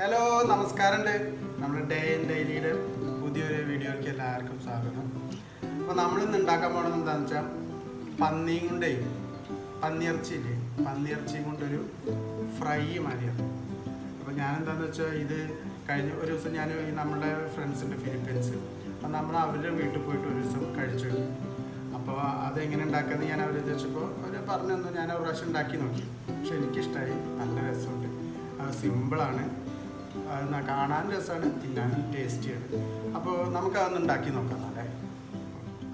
Hello നമസ്കാരമുണ്ട്. നമ്മുടെ day in ഡെയിലിയുടെ പുതിയൊരു വീഡിയോയ്ക്ക് എല്ലാവർക്കും സ്വാഗതം. അപ്പോൾ നമ്മൾ ഇന്ന് ഉണ്ടാക്കാൻ പോകുന്നത് എന്താണെന്ന് വെച്ചാൽ പന്നിയും കൊണ്ടേ പന്നിയിറച്ചിയില്ലേ? പന്നിയിറച്ചിയും കൊണ്ടൊരു ഫ്രൈ മാതിരിയാണ്. അപ്പോൾ ഞാൻ എന്താണെന്ന് വെച്ചാൽ ഇത് കഴിഞ്ഞ ഒരു ദിവസം ഞാൻ നമ്മുടെ ഫ്രണ്ട്സിന്റെ ഫിലിപ്പീൻസ് അപ്പം നമ്മൾ അവരുടെ വീട്ടിൽ പോയിട്ട് ഒരു ദിവസം കഴിച്ചു അപ്പോൾ അതെങ്ങനെ ഉണ്ടാക്കുന്നത് ഞാൻ അവർ ചോദിച്ചപ്പോൾ അവർ പറഞ്ഞു തന്നു. ഞാൻ ഒരു പ്രാവശ്യം ഉണ്ടാക്കി നോക്കി. പക്ഷെ എനിക്കിഷ്ടമായി നല്ല രസമുണ്ട്. അത് സിമ്പിളാണ് കാണാൻ രസമാണ് തിന്നാൻ ടേസ്റ്റിയാണ്. അപ്പോൾ നമുക്ക് അതൊന്ന് ഉണ്ടാക്കി നോക്കാം അല്ലേ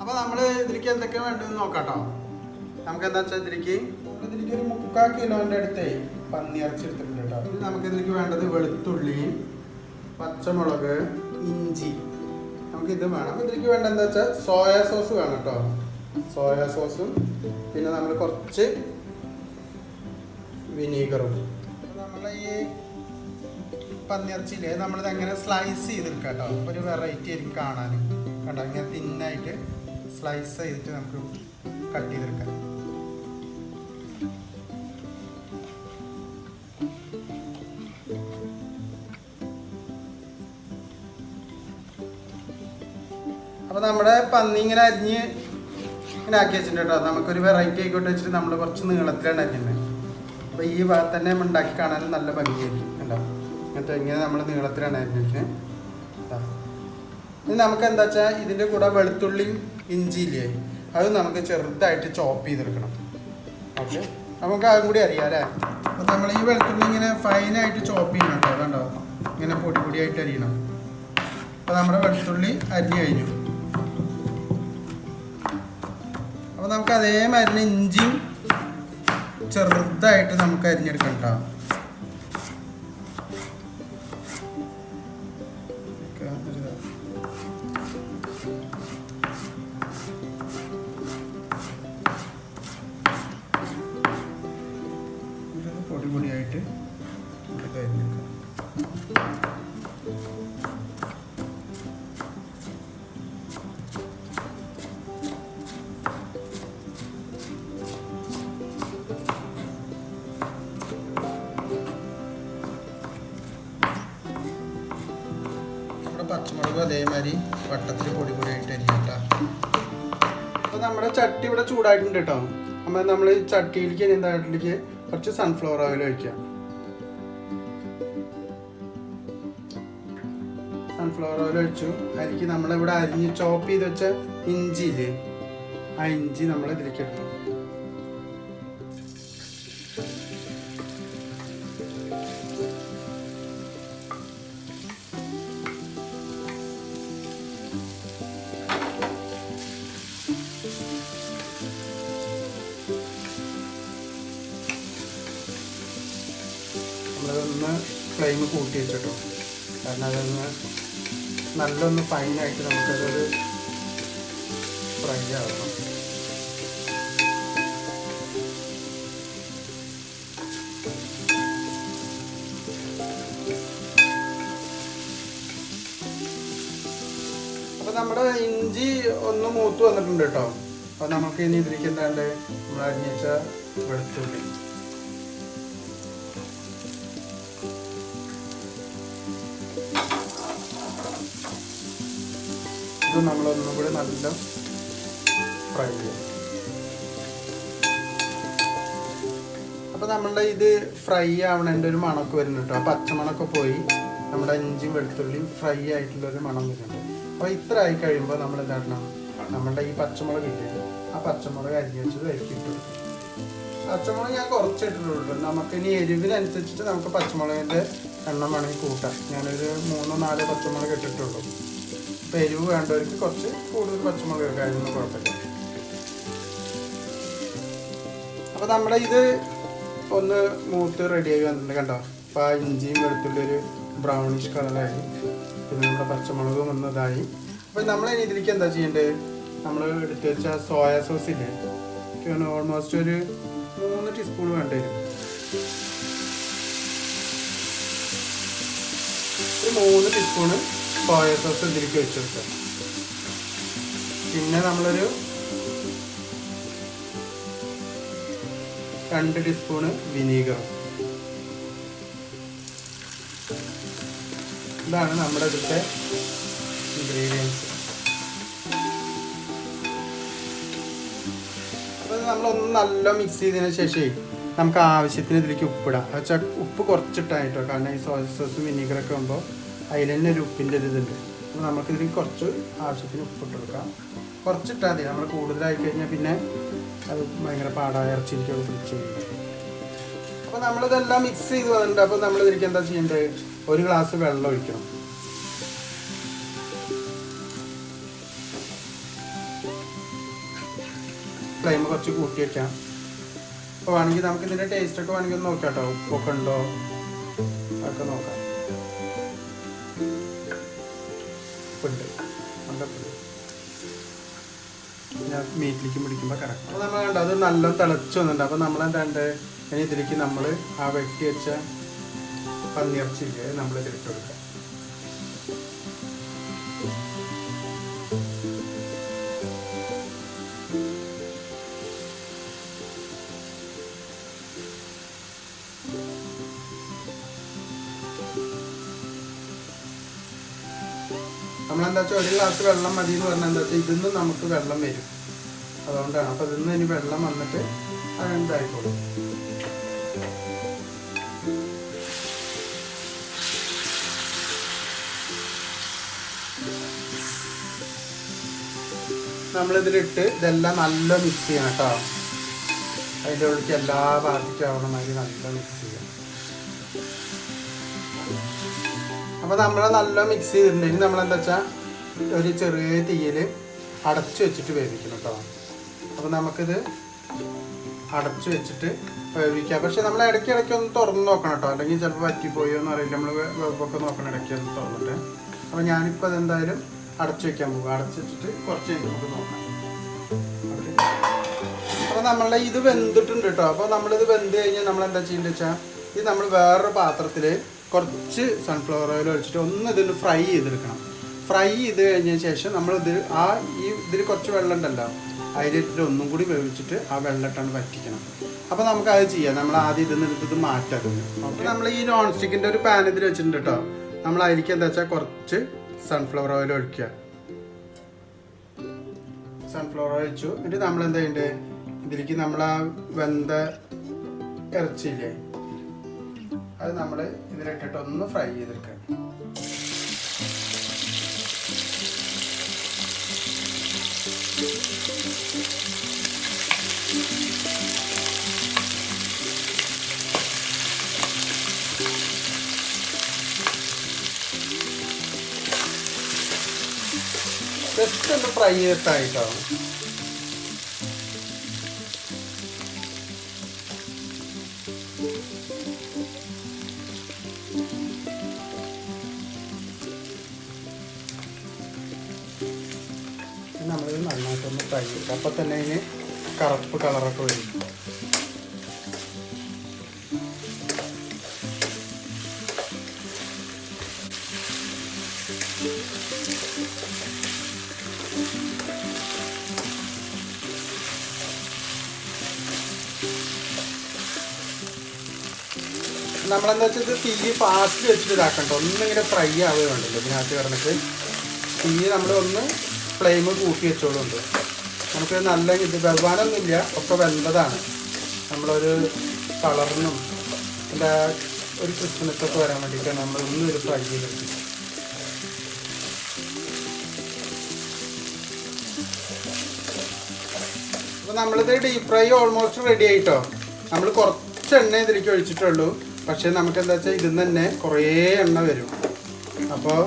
അപ്പോൾ നമ്മൾ ഇതിലേക്ക് എന്തൊക്കെ വേണ്ടതെന്ന് നോക്കാം കേട്ടോ നമുക്ക് എന്താ വെച്ചാൽ ഇതിലേക്ക് ഇതിലേക്ക് ഒരു മുക്കാൽ കിലോന്റെ അടുത്തേ പന്നി ഇറച്ചി എടുത്തിട്ടുണ്ട് കേട്ടോ. ഇനി നമുക്ക് ഇതിലേക്ക് വേണ്ടത് വെളുത്തുള്ളി പച്ചമുളക് ഇഞ്ചി. നമുക്ക് ഇത് വേണം. അപ്പോൾ ഇതിലേക്ക് വേണ്ട എന്താ വെച്ചാൽ സോയാ സോസ് വേണം കേട്ടോ. സോയാ സോസും പിന്നെ നമ്മൾ കുറച്ച് വിനീഗറും. നമ്മൾ ഈ പന്നിയിറച്ചിയില്ലേ? നമ്മളിത് അങ്ങനെ സ്ലൈസ് ചെയ്തെടുക്കാം കേട്ടോ. ഒരു വെറൈറ്റി ആയിരിക്കും കാണാൻ. കേട്ടോ ഇങ്ങനെ തിന്നായിട്ട് സ്ലൈസ് ചെയ്തിട്ട് നമുക്ക് കട്ട് ചെയ്തെടുക്കാം. അപ്പോൾ നമ്മുടെ പന്നി ഇങ്ങനെ അരിഞ്ഞ് ഇങ്ങനെ ആക്കി വെച്ചിട്ടുണ്ട് കേട്ടോ. നമുക്കൊരു വെറൈറ്റി ആയിക്കോട്ടെ വെച്ചിട്ട് നമ്മൾ കുറച്ച് നീളത്തിലാണ് അരിഞ്ഞത് അപ്പോൾ ഈ ഭാഗത്ത് തന്നെ നമ്മൾ ഉണ്ടാക്കി കാണാനും നല്ല ഭംഗിയായിരിക്കും. കണ്ടോ ഇങ്ങനെ നമ്മൾ നീളത്തിലാണ് അരിഞ്ഞിട്ട്. ഇനി നമുക്ക് എന്താ വെച്ചാൽ ഇതിന്റെ കൂടെ വെളുത്തുള്ളിയും ഇഞ്ചിയില്ലേ അത് നമുക്ക് ചെറുതായിട്ട് ചോപ്പ് ചെയ്തെടുക്കണം. ഓക്കെ? നമുക്ക് അതും കൂടി അറിയാം അല്ലേ അപ്പോൾ നമ്മൾ ഈ വെളുത്തുള്ളി ഇങ്ങനെ ഫൈനായിട്ട് ചോപ്പ് ചെയ്യണം കേട്ടോ അതുണ്ടോ ഇങ്ങനെ പൊടി പൊടിയായിട്ട് അരിയണം. അപ്പോൾ നമ്മുടെ വെളുത്തുള്ളി അരിഞ്ഞു കഴിഞ്ഞു. അപ്പോൾ നമുക്ക് അതേമാതിരി ഇഞ്ചിയും ചെറുതായിട്ട് നമുക്ക് അരിഞ്ഞെടുക്കണം കേട്ടോ പച്ചമുളകും അതേമാതിരി വട്ടത്തിൽ പൊടി പൊടിയായിട്ട് അരിഞ്ഞിട്ടാ. അപ്പോൾ നമ്മുടെ ചട്ടി ഇവിടെ ചൂടായിട്ടുണ്ട് കേട്ടോ. അപ്പോൾ നമ്മൾ ഈ ചട്ടിയിലേക്ക് എന്തായിട്ടിലേക്ക് കുറച്ച് സൺഫ്ലവർ ഓയിൽ ഒഴിക്കാം സൺഫ്ലവർ ഓയിൽ ഒഴിച്ചു. അരിക്ക് നമ്മളിവിടെ അരിഞ്ഞ് ചോപ്പ് ചെയ്ത് വെച്ച ഇഞ്ചി ഇല്ലേ ആ ഇഞ്ചി നമ്മൾ ഇതിലേക്ക് എടുത്തു നമ്മളതൊന്ന് ഫ്ലെയിം കൂട്ടി വെച്ചിട്ടോ. കാരണം അതൊന്ന് നല്ലൊന്ന് ഫൈനായിട്ട് നമുക്കതൊരു ഫ്രൈ ആവണം. നമ്മുടെ ഇഞ്ചി ഒന്ന് മൂത്ത് വന്നിട്ടുണ്ട് കേട്ടോ. അപ്പൊ നമുക്ക് ഇനി ഇതിലേക്ക് എന്താണ്ട് നമ്മൾ അരിഞ്ഞ വെച്ച വെളുത്തുള്ളി. ഇത് നമ്മളൊന്നും കൂടി നല്ല ഫ്രൈ ചെയ്യാം. അപ്പോൾ നമ്മളുടെ ഇത് ഫ്രൈ ആവണേന്റെ ഒരു മണമൊക്കെ വരുന്നുണ്ട് കേട്ടോ. ആ പച്ചമണമൊക്കെ പോയി നമ്മുടെ ഇഞ്ചിയും വെളുത്തുള്ളിയും ഫ്രൈ ആയിട്ടുള്ളൊരു മണം വരുന്നുണ്ട്. അപ്പോൾ ഇത്ര ആയി കഴിയുമ്പോൾ നമ്മൾ എന്താണ് നമ്മളുടെ ഈ പച്ചമുളക് ഇല്ലേ? ആ പച്ചമുളക് അരിഞ്ഞ് വെച്ചത് ഇട്ട് പച്ചമുളക് ഞാൻ കുറച്ച് ഇട്ടിട്ടുള്ളൂ നമുക്ക് ഇനി എരിവിനനുസരിച്ചിട്ട് നമുക്ക് പച്ചമുളകിന്റെ എണ്ണം വേണമെങ്കിൽ കൂട്ടാം. ഞാനൊരു മൂന്നോ നാലോ പച്ചമുളക് ഇട്ടിട്ടുള്ളൂ. അപ്പോൾ എരിവ് വേണ്ടവർക്ക് കുറച്ച് കൂടുതൽ പച്ചമുളക് ആയിരുന്നു കുഴപ്പമില്ല. അപ്പോൾ നമ്മുടെ ഇത് ഒന്ന് മൂത്ത് റെഡിയായി വന്നിട്ടുണ്ട് കണ്ടോ? അപ്പോൾ ആ ഇഞ്ചിയും വെളുത്തുള്ളി ഒരു ബ്രൗണിഷ് കളറായി പിന്നെ നമ്മുടെ പച്ചമുളകും ഒന്ന് ഇതായി. അപ്പോൾ നമ്മൾ ഇതിലേക്ക് എന്താ ചെയ്യേണ്ടത്? നമ്മൾ എടുത്തു വെച്ച സോയ സോസ് ഇല്ലേ? എനിക്ക് ഓൾമോസ്റ്റ് ഒരു മൂന്ന് ടീസ്പൂൺ വേണ്ടി വരും. ഒരു മൂന്ന് ടീസ്പൂണ് സോയ സോസ് ഇതിലേക്ക് വെച്ച് കൊടുക്കാം പിന്നെ നമ്മളൊരു രണ്ട് ടീസ്പൂണ് വിനീഗർ. ഇതാണ് നമ്മുടെ ഇവിടുത്തെ ഇൻഗ്രീഡിയൻസ് അപ്പോൾ നമ്മളൊന്ന് നല്ല മിക്സ് ചെയ്തതിന് ശേഷം നമുക്ക് ആവശ്യത്തിന് ഇതിലേക്ക് ഉപ്പിടാം. വെച്ചാൽ ഉപ്പ് കുറച്ചിട്ടായിട്ടോ കാരണം ഈ സോയ സോസും വിനീഗറൊക്കെ ആകുമ്പോൾ അതിൽ തന്നെ ഒരു ഉപ്പിന്റെ ഒരു ഇതുണ്ട്. അപ്പോൾ നമുക്കിതിൽ കുറച്ച് ആവശ്യത്തിന് ഉപ്പിട്ട് കൊടുക്കാം. കുറച്ചിട്ടാൽ മതി. നമ്മൾ കൂടുതലായി കഴിഞ്ഞാൽ പിന്നെ അത് ഭയങ്കര പാടായ ഇറച്ചിരിക്കും പിടിച്ച് അപ്പോൾ നമ്മളിതെല്ലാം മിക്സ് ചെയ്ത് വന്നിട്ടുണ്ട്. അപ്പോൾ നമ്മൾ ഇതിലേക്ക് എന്താ ചെയ്യേണ്ടത്? ഒരു ഗ്ലാസ് വെള്ളം ഒഴിക്കണം. ഫ്ലെയിം കുറച്ച് കൂട്ടി വെക്കാം. അപ്പോൾ വേണമെങ്കിൽ നമുക്ക് ഇതിന്റെ ടേസ്റ്റ് ഒക്കെ വേണമെങ്കിൽ ഒന്ന് നോക്കാം കേട്ടോ ഉപ്പൊക്കെ ഉണ്ടോ? അതൊക്കെ നോക്കാം. ഉപ്പുണ്ട് ഉണ്ടപ്പുണ്ട് പിന്നെ മീറ്റിലേക്ക് പിടിക്കുമ്പോൾ കറക്റ്റ് അപ്പോൾ നമ്മൾ കണ്ടോ അത് നല്ല തിളച്ച് വന്നിട്ടുണ്ട്. അപ്പോൾ നമ്മൾ എന്താണ്ട് ഇനി ഇതിലേക്ക് നമ്മൾ ആ വെട്ടി വെച്ച പന്നിയിറച്ചില്ലേ നമ്മൾ ഇതിലിട്ട് നമ്മളെന്താ വെച്ചാൽ ഒരു ഗ്ലാസ് വെള്ളം മതി എന്ന് പറഞ്ഞാൽ എന്താ വെച്ചാൽ ഇതിന്ന് നമുക്ക് വെള്ളം വരും. അതുകൊണ്ടാണ്. അപ്പോൾ ഇതിന്ന് ഇനി വെള്ളം വന്നിട്ട് അതെന്തായിക്കോളും. നമ്മളിതിലിട്ട് ഇതെല്ലാം നല്ല മിക്സ് ചെയ്യണം കേട്ടോ. അതിന്റെ ഉള്ളിലേക്ക് എല്ലാ ഭാഗത്തേക്കും ആവണമാതിരി നല്ല മിക്സ് ചെയ്യണം. അപ്പോൾ നമ്മൾ നല്ല മിക്സ് ചെയ്തിട്ടുണ്ടെങ്കിൽ നമ്മൾ എന്താ വെച്ചാൽ ഒരു ചെറിയ തീയിൽ അടച്ചു വെച്ചിട്ട് വേവിക്കണം കേട്ടോ അപ്പോൾ നമുക്കിത് അടച്ചു വെച്ചിട്ട് വേവിക്കാം. പക്ഷെ നമ്മൾ ഇടയ്ക്ക് ഇടയ്ക്ക് ഒന്ന് തുറന്ന് നോക്കണം കേട്ടോ അല്ലെങ്കിൽ ചിലപ്പോൾ പറ്റിപ്പോയോ എന്ന് അറിയില്ല. നമ്മൾ വെവൊക്കെ നോക്കണം ഇടയ്ക്ക് ഒന്ന് തുറന്നിട്ട്. അപ്പോൾ ഞാനിപ്പോൾ അതെന്തായാലും അടച്ചു വെക്കാൻ പോകും അടച്ചു വെച്ചിട്ട് കുറച്ച് കഴിഞ്ഞ് നമുക്ക് നോക്കാം. അപ്പോൾ നമ്മളുടെ ഇത് വെന്തിട്ടുണ്ട് കേട്ടോ അപ്പോൾ നമ്മളിത് വെന്ത് കഴിഞ്ഞാൽ നമ്മൾ എന്താ ചെയ്യേണ്ടത് വെച്ചാൽ ഇത് നമ്മൾ വേറൊരു പാത്രത്തിൽ കുറച്ച് സൺഫ്ലവർ ഓയിൽ ഒഴിച്ചിട്ട് ഒന്ന് ഇതിന് ഫ്രൈ ചെയ്തെടുക്കണം. ഫ്രൈ ചെയ്ത് കഴിഞ്ഞതിന് ശേഷം നമ്മൾ ഇത് ആ ഈ ഇതിൽ കുറച്ച് വെള്ളം ഉണ്ടല്ലോ അതിലിട്ട് ഒന്നും കൂടി വേവിച്ചിട്ട് ആ വെള്ളമിട്ടാണ് വറ്റിക്കണം. അപ്പോൾ നമുക്ക് അത് ചെയ്യാം. നമ്മൾ ആദ്യം ഇതിൽ നിന്ന് ഇത് മാറ്റാതെ അപ്പോൾ നമ്മൾ ഈ നോൺ സ്റ്റിക്കിന്റെ ഒരു പാൻ ഇതിൽ വെച്ചിട്ടുണ്ട് കേട്ടോ നമ്മൾ അതിലേക്ക് എന്താ വെച്ചാൽ കുറച്ച് സൺഫ്ലവർ ഓയിൽ ഒഴിക്കുക. സൺഫ്ലവർ ഓയിൽ ഒഴിച്ചു. എന്നിട്ട് നമ്മൾ എന്താ ചെയ്യേണ്ടത് ഇതിലേക്ക് നമ്മൾ ആ വെന്ത ഇറച്ചിയില്ലേ അത് നമ്മൾ ഇതിലിട്ടിട്ട് ഒന്ന് ഫ്രൈ ചെയ്തെടുക്കുക ജസ്റ്റ് ഒന്ന് ഫ്രൈ ചെയ്തിട്ടായിട്ടോ. നന്നായിട്ടൊന്ന് അപ്പം തന്നെ അതിന് കറുപ്പ് കളറൊക്കെ വരും. നമ്മളെന്താ വെച്ചാൽ ഇത് തീ ഫാസ്റ്റ് വെച്ചിട്ട് ഇതാക്കണ്ട. ഒന്നിങ്ങനെ ഫ്രൈ ആവുകയുണ്ടല്ലോ ഇതിനകത്ത് കിടന്നിട്ട്. തീ നമ്മൾ ഒന്ന് ഫ്ലെയിം കൂട്ടി വെച്ചോളുണ്ട് നമുക്ക് നല്ല ഇത് വെവാനൊന്നുമില്ല ഒക്കെ വെന്തതാണ്. നമ്മളൊരു കളറിനും എന്താ ഒരു ക്രിസ്മസൊക്കെ വരാൻ വേണ്ടിയിട്ടാണ് നമ്മൾ ഇന്നും ഒരു ഫ്രൈ ചെയ്തത് അപ്പോൾ നമ്മളിത് ഡീപ് ഫ്രൈ ഓൾമോസ്റ്റ് റെഡി ആയിട്ടോ? നമ്മൾ കുറച്ച് എണ്ണ ഇതിലേക്ക് ഒഴിച്ചിട്ടുള്ളൂ. പക്ഷേ നമുക്ക് എന്താ വെച്ചാൽ ഇതിൽ നിന്ന് തന്നെ കുറേ എണ്ണ വരും. അപ്പോൾ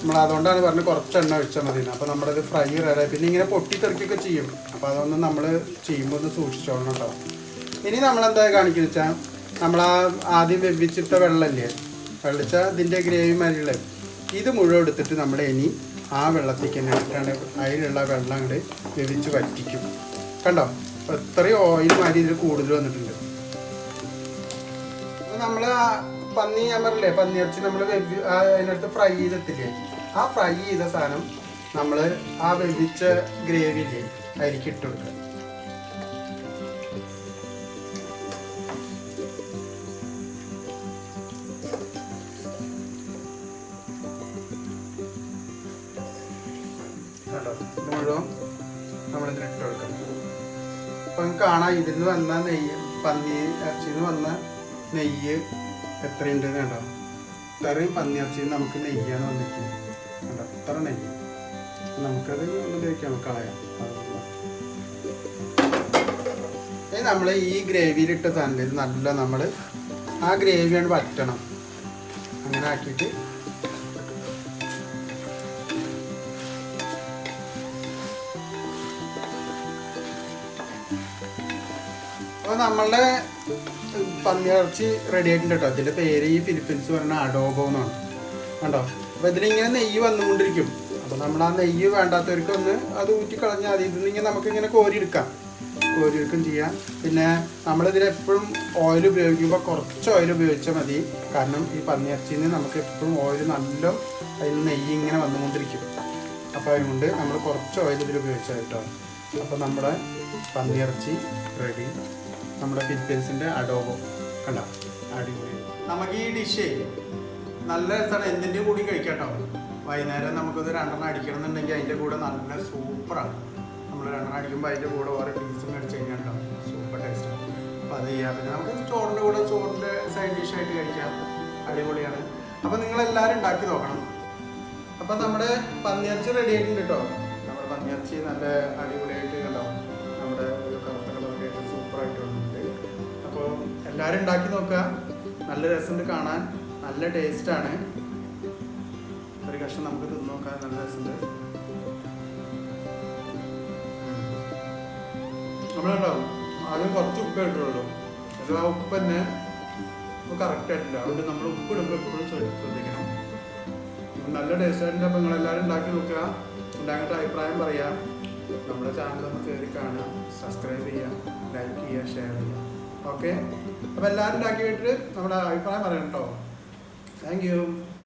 നമ്മൾ അതുകൊണ്ടാണ് പറഞ്ഞത് കുറച്ച് എണ്ണ ഒഴിച്ചാൽ മതി. അപ്പോൾ നമ്മളത് ഫ്രൈ റെഡി പിന്നെ ഇങ്ങനെ പൊട്ടിത്തെറിക്കൊക്കെ ചെയ്യും. അപ്പോൾ അതൊന്നും നമ്മൾ ചെയ്യുമ്പോൾ ഒന്ന് സൂക്ഷിച്ചോളണം കേട്ടോ ഇനി നമ്മളെന്താ കാണിക്കുന്നത് വെച്ചാൽ നമ്മൾ ആ ആദ്യം വെവിച്ചിട്ട വെള്ളമല്ലേ വെള്ളിച്ച ഇതിന്റെ ഗ്രേവി മാതിരിയുള്ള ഇത് മുഴുവൻ എടുത്തിട്ട് നമ്മൾ ഇനി ആ വെള്ളത്തേക്ക് തന്നെ ഇട്ടാണ് അതിലുള്ള വെള്ളം അങ്ങോട്ട് വെവിച്ച് വറ്റിക്കും. കണ്ടോ? ഇത്രയും ഓയിൽ മാതിരി ഇതിൽ കൂടുതൽ വന്നിട്ടുണ്ട്. നമ്മൾ പന്നി ഞാൻ പറഞ്ഞില്ലേ പന്നി ഇറച്ചി നമ്മൾ അതിനടുത്ത് ഫ്രൈ ചെയ്തിട്ടില്ലേ? ആ ഫ്രൈ ചെയ്ത സാധനം നമ്മൾ ആ വെവിച്ച ഗ്രേവിയിൽ അരിക്ക് ഇട്ട് കൊടുക്കുക. മുഴുവൻ നമ്മളിതിൽ കാണാം ഇതിൽ നിന്ന് വന്ന നെയ്യ് പന്നി ഇറച്ചിയിൽ വന്ന നെയ്യ് എത്രയുണ്ടെന്ന് കേട്ടോ ഇത്രയും പന്നി ഇറച്ചിയിൽ നമുക്ക് നെയ്യാണ് വന്നിരിക്കുന്നത്. നെയ്യ് നമുക്കത് ഉപയോഗിക്കാം കളയാം. ഇനി നമ്മൾ ഈ ഗ്രേവിയിലിട്ട തന്നെ നല്ല നമ്മൾ ആ ഗ്രേവിയാണ് വറ്റണം. അങ്ങനെ ആക്കിയിട്ട് അപ്പോൾ നമ്മളുടെ പന്നിയിറച്ചി റെഡി ആയിട്ടുണ്ട് കേട്ടോ. അതിന്റെ പേര് ഈ ഫിലിപ്പീൻസ് പറഞ്ഞ അഡോബോ എന്നാണ്. കണ്ടോ? അപ്പോൾ ഇതിലിങ്ങനെ നെയ്യ് വന്നുകൊണ്ടിരിക്കും. അപ്പോൾ നമ്മൾ ആ നെയ്യ് വേണ്ടാത്തവർക്ക് ഒന്ന് അത് ഊറ്റി കളഞ്ഞാൽ മതി. ഇതിൽ നിന്ന് നമുക്കിങ്ങനെ കോരിയെടുക്കാം. കോരിയെടുക്കും ചെയ്യാം. പിന്നെ നമ്മളിതിൽ എപ്പോഴും ഓയിൽ ഉപയോഗിക്കുമ്പോൾ കുറച്ച് ഓയിൽ ഉപയോഗിച്ചാൽ മതി. കാരണം ഈ പന്നിയിറച്ചിയിൽ നമുക്ക് എപ്പോഴും ഓയിൽ നല്ല അതിൽ നെയ്യ് ഇങ്ങനെ വന്നുകൊണ്ടിരിക്കും. അപ്പോൾ അതുകൊണ്ട് നമ്മൾ കുറച്ച് ഓയിൽ ഇതിൽ ഉപയോഗിച്ചാൽ കേട്ടോ അപ്പോൾ നമ്മുടെ പന്നിയിറച്ചി റെഡി നമ്മുടെ ഫിലിപ്പീൻസിന്റെ അഡോബോ കണ്ട? അടിപൊളി. നമുക്ക് ഈ ഡിഷേ നല്ല രസമാണ് എന്തിന്റെ കൂടി കഴിക്കാം വൈകുന്നേരം നമുക്കത് രണ്ടെണ്ണം അടിക്കണം എന്നുണ്ടെങ്കിൽ അതിന്റെ കൂടെ നല്ല സൂപ്പറാണ്. നമ്മൾ രണ്ടെണ്ണം അടിക്കുമ്പോൾ അതിന്റെ കൂടെ ഓരോ പീസും മേടിച്ച് കഴിഞ്ഞാൽ കേട്ടോ സൂപ്പർ ടേസ്റ്റ് അപ്പോൾ അത് ചെയ്യാം. പിന്നെ നമുക്ക് ചോറിന്റെ കൂടെ ചോറിന്റെ സൈഡ് ഡിഷായിട്ട് കഴിക്കാം. അടിപൊളിയാണ്. അപ്പോൾ നിങ്ങളെല്ലാവരും ഉണ്ടാക്കി നോക്കണം. അപ്പം നമ്മുടെ പന്നിയിറച്ചി റെഡി ആയിട്ടുണ്ട് കേട്ടോ നമ്മുടെ പന്നിയിറച്ചി നല്ല അടിപൊളിയായിട്ട് കണ്ടോ? നമ്മുടെ ഒരു കറുത്ത ആയിട്ട് സൂപ്പറായിട്ട് വന്നിട്ടുണ്ട്. അപ്പോൾ എല്ലാവരും ഉണ്ടാക്കി നോക്കുക. നല്ല രസമുണ്ട് കാണാൻ. നല്ല ടേസ്റ്റാണ്. ഒരു കഷ്ണം നമുക്ക് തിന്നു നോക്കാൻ നല്ല രസമുണ്ട്. നമ്മളുണ്ടോ ആദ്യം കുറച്ച് ഉപ്പ് ഇട്ടുള്ളൂ പക്ഷെ ആ ഉപ്പ് തന്നെ കറക്റ്റ് ആയിട്ടില്ല. അതുകൊണ്ട് നമ്മൾ ഉപ്പ് ഇടുമ്പോൾ എപ്പോഴും ശ്രദ്ധ- ശ്രദ്ധിക്കണം. നല്ല ടേസ്റ്റ് ആയിട്ടുണ്ട്. അപ്പോൾ നിങ്ങളെല്ലാവരും ഉണ്ടാക്കി നോക്കുക. ഉണ്ടാക്കിയിട്ട് അഭിപ്രായം പറയാം. നമ്മുടെ ചാനൽ ഒന്ന് കയറി കാണുക. സബ്സ്ക്രൈബ് ചെയ്യുക. ലൈക്ക് ചെയ്യുക ഷെയർ ചെയ്യുക. ഓക്കെ അപ്പോൾ എല്ലാവരും ഉണ്ടാക്കിയിട്ട് നമ്മുടെ അഭിപ്രായം പറയണം കേട്ടോ Thank you.